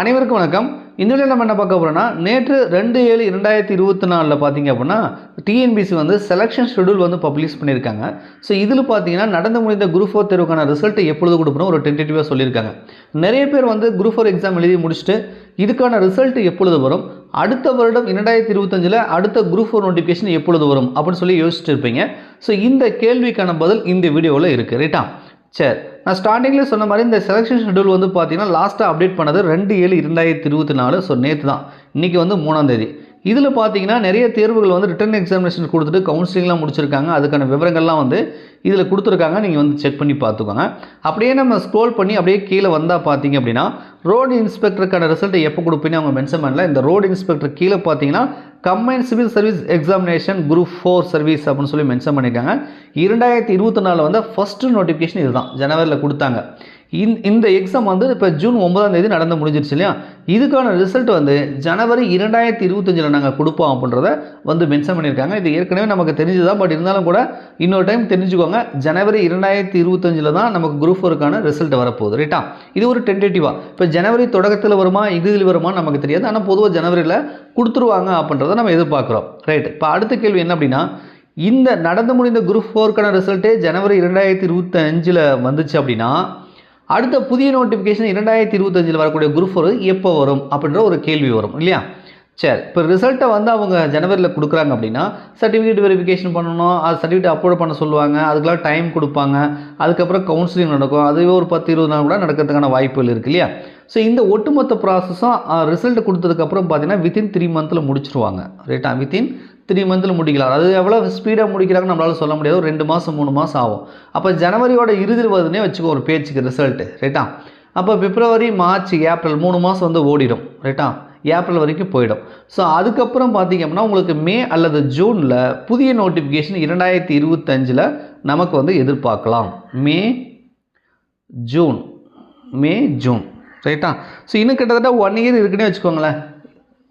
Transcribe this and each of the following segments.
அனைவருக்கும் வணக்கம். இந்த வீடியோ நம்ம என்ன பார்க்க போகிறோம்னா நேற்று ரெண்டு ஏழு இரண்டாயிரத்தி இருபத்தி நாலில் பார்த்தீங்க அப்படின்னா டிஎன்பிசி வந்து செலெக்ஷன் ஷெடியூல் வந்து பப்ளிஷ் பண்ணியிருக்காங்க. ஸோ இதில் பார்த்தீங்கன்னா நடந்து முடிந்த குரூப் ஃபோர் தேர்வுக்கான ரிசல்ட் எப்பொழுது கொடுக்கணும் ஒரு டென்டேட்டிவாக சொல்லியிருக்காங்க. நிறைய பேர் வந்து குரூப் ஃபோர் எக்ஸாம் எழுதி முடிச்சுட்டு இதுக்கான ரிசல்ட் எப்பொழுது வரும்? அடுத்த வருடம் இரண்டாயிரத்தி இருபத்தஞ்சில் அடுத்த குரூப் ஃபோர் நோட்டிஃபிகேஷன் எப்பொழுது வரும்? அப்படின்னு சொல்லி யோசிச்சுட்டு இருப்பீங்க. ஸோ இந்த கேள்விக்கான பதில் இந்த வீடியோவில் இருக்குது ரைட்டா சரி. நான் ஸ்டார்டிங்கில் சொன்ன மாதிரி இந்த செலெக்ஷன் ஷெடியூல் வந்து பார்த்தீங்கன்னா லாஸ்ட்டாக அப்டேட் பண்ணது ரெண்டு ஏழு இரண்டாயிரத்தி இருபத்தி நாலு. ஸோ நேற்று தான். இன்றைக்கி வந்து மூணாம் தேதி. இதில் பார்த்தீங்கன்னா நிறைய தேர்வுகள் வந்து ரிட்டன் எக்ஸாமினேஷன் கொடுத்துட்டு கவுன்சிலிங்லாம் முடிச்சிருக்காங்க. அதுக்கான விவரங்கள்லாம் வந்து இதில் கொடுத்துருக்காங்க. நீங்கள் வந்து செக் பண்ணி பார்த்துக்கோங்க. அப்படியே நம்ம ஸ்க்ரோல் பண்ணி அப்படியே கீழே வந்தால் பார்த்தீங்க அப்படின்னா ரோடு இன்ஸ்பெக்டருக்கான ரிசல்ட்டை எப்போ கொடுப்பீங்க அவங்க மென்ஷன் பண்ணல. இந்த ரோடு இன்ஸ்பெக்டர் கீழே பார்த்தீங்கன்னா combine civil service examination group four service அப்படின்னு சொல்லி மென்ஷன் பண்ணியிருக்காங்க. இரண்டாயிரத்தி இருபத்தி நாலில் வந்து ஃபஸ்ட்டு நோட்டிஃபிகேஷன் இதுதான். ஜனவரியில் கொடுத்தாங்க. இந் இந்த எக்ஸாம் வந்து இப்போ ஜூன் ஒன்பதாம் தேதி நடந்து முடிஞ்சிருச்சு இல்லையா? இதுக்கான ரிசல்ட் வந்து ஜனவரி இரண்டாயிரத்தி இருபத்தஞ்சில் நாங்கள் கொடுப்போம் அப்படின்றத வந்து மென்ஷன் பண்ணியிருக்காங்க. இது ஏற்கனவே நமக்கு தெரிஞ்சுதான் பட் இருந்தாலும் கூட இன்னொரு டைம் தெரிஞ்சுக்கோங்க. ஜனவரி இரண்டாயிரத்தி இருபத்தஞ்சில் தான் நமக்கு குரூப் ஃபோருக்கான ரிசல்ட் வரப்போகுது ரைட்டா இது ஒரு டென்டேட்டிவாக இப்போ ஜனவரி தொடக்கத்தில் வருமா? இதில் வருமா? நமக்கு தெரியாது. ஆனால் பொதுவாக ஜனவரியில் கொடுத்துருவாங்க அப்படின்றத நம்ம எதிர்பார்க்குறோம் ரைட் இப்போ அடுத்த கேள்வி என்ன அப்படின்னா இந்த நடந்து முடிந்த குரூப் ஃபோருக்கான ரிசல்ட்டே ஜனவரி இரண்டாயிரத்தி இருபத்தஞ்சில் வந்துச்சு அப்படின்னா அடுத்த புதிய நோட்டிஃபிகேஷன் இரண்டாயிரத்தி இருபத்தஞ்சில் வரக்கூடிய குரூப் ஃபோர் எப்போ வரும் அப்படின்ற ஒரு கேள்வி வரும் இல்லையா? சரி இப்போ ரிசல்ட்டை வந்து அவங்க ஜனவரியில் கொடுக்குறாங்க அப்படின்னா சர்டிஃபிகேட் வெரிஃபிகேஷன் பண்ணணும் அது சர்டிஃபிகேட் அப்லோட் பண்ண சொல்லுவாங்க அதுக்கெல்லாம் டைம் கொடுப்பாங்க அதுக்கப்புறம் கவுன்சிலிங் நடக்கும் அதுவே ஒரு பத்து இருபது நாள் கூட நடக்கிறதுக்கான வாய்ப்புகள் இருக்குது இல்லையா? ஸோ இந்த ஒட்டுமொத்த ப்ராசஸும் ரிசல்ட் கொடுத்ததுக்கப்புறம் பார்த்தீங்கன்னா வித்தின் த்ரீ மந்தில் முடிச்சிருவாங்க ரைட்டா வித்தின் த்ரீ மந்தில் முடிக்கலாம். அது எவ்வளோ ஸ்பீடாக முடிக்கிறாங்கன்னு நம்மளால சொல்ல முடியாது. ஒரு ரெண்டு மாதம் மூணு மாதம் ஆகும். அப்போ ஜனவரியோட இறுதியில் வருதுன்னே வச்சுக்கோ ஒரு பேச்சுக்கு ரிசல்ட்டு ரைட்டா அப்போ பிப்ரவரி மார்ச் ஏப்ரல் மூணு மாதம் வந்து ஓடிடும் ரைட்டா ஏப்ரல் வரைக்கும் போயிடும். ஸோ அதுக்கப்புறம் பார்த்தீங்க அப்படின்னா உங்களுக்கு மே அல்லது ஜூனில் புதிய நோட்டிஃபிகேஷன் இரண்டாயிரத்தி இருபத்தஞ்சில் நமக்கு வந்து எதிர்பார்க்கலாம். May June. மே ஜூன் ரைட்டா ஸோ இன்னும் கிட்டத்தட்ட ஒன் இயர் இருக்குன்னே வச்சுக்கோங்களேன்.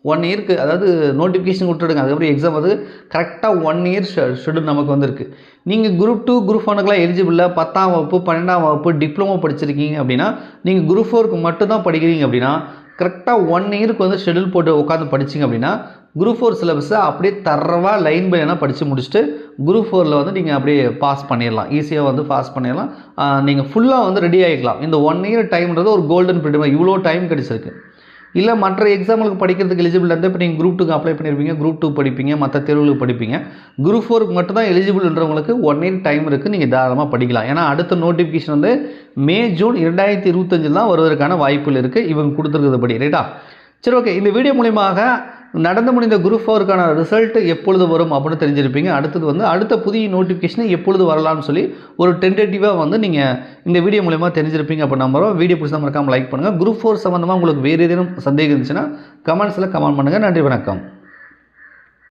ஒன் இயர்க்கு அதாவது நோட்டிஃபிகேஷன் கொடுத்துடுங்க. அதுக்கப்புறம் எக்ஸாம் வந்து கரெக்டாக ஒன் இயர் ஷெடியூல் நமக்கு வந்திருக்கு. நீங்கள் குரூப் டூ குரூப் ஒனுக்கெலாம் எலிஜிபிளாக பத்தாம் வகுப்பு பன்னெண்டாம் வகுப்பு டிப்ளமோ படிச்சிருக்கீங்க அப்படின்னா நீங்கள் குரூப் ஃபோருக்கு மட்டும்தான் படிக்கிறீங்க அப்படின்னா கரெக்டாக ஒன் இயருக்கு வந்து ஷெடியூல் போட்டு உட்காந்து படிச்சிங்க அப்படின்னா குரூப் ஃபோர் சிலபஸை அப்படியே தரவாக லைன் பை லைனாக படித்து முடிச்சுட்டு குரூப் ஃபோரில் வந்து நீங்கள் அப்படியே பாஸ் பண்ணிடலாம். ஈஸியாக வந்து பாஸ் பண்ணிடலாம். நீங்கள் ஃபுல்லாக வந்து ரெடி ஆகிக்கலாம் இந்த ஒன் இயர் டைம்ன்றது ஒரு கோல்டன் பீரியட் இவ்வளோ டைம் கிடச்சிருக்கு. இல்லை மற்ற எக்ஸாமுக்கு படிக்கிறதுக்கு எலிஜிபிள் இருந்தால் இப்போ நீங்கள் குரூப் டூக்கு அப்ளை பண்ணியிருப்பீங்க குரூப் டூ படிப்பீங்க மற்ற தேர்வுகளுக்கு படிப்பீங்க. குரூப் ஃபோருக்கு மட்டும் தான் எலிஜிபிள்ன்றவங்களுக்கு ஒன் இயர் டைம் இருக்குது நீங்கள் தாராளமாக படிக்கலாம். ஏன்னா அடுத்த நோட்டிஃபிகேஷன் வந்து மே ஜூன் இரண்டாயிரத்தி இருபத்தஞ்சில் தான் வருவதற்கான வாய்ப்புகள் இருக்குது இவங்க கொடுத்துருக்கிறதுபடி ரைட்டா சரி ஓகே இந்த வீடியோ மூலியமாக நடந்து முடிந்த குரூப் ஃபோருக்கான ரிசல்ட் எப்பொழுது வரும் அப்படின்னு தெரிஞ்சிருப்பீங்க. அடுத்தது வந்து அடுத்த புதிய நோட்டிஃபிகேஷன் எப்பொழுது வரலாம்னு சொல்லி ஒரு டென்டேட்டிவாக வந்து நீங்கள் இந்த வீடியோ மூலயமா தெரிஞ்சிருப்பீங்க அப்போ நம்புறோம் வீடியோ பிடிச்சா மறக்காமல் லைக் பண்ணுங்கள் குரூப் ஃபோர் சம்மந்தமாக உங்களுக்கு வேறு ஏதேனும் சந்தேகம் இருந்துச்சுன்னா கமெண்ட்ஸில் கமெண்ட் பண்ணுங்கள் நன்றி வணக்கம்.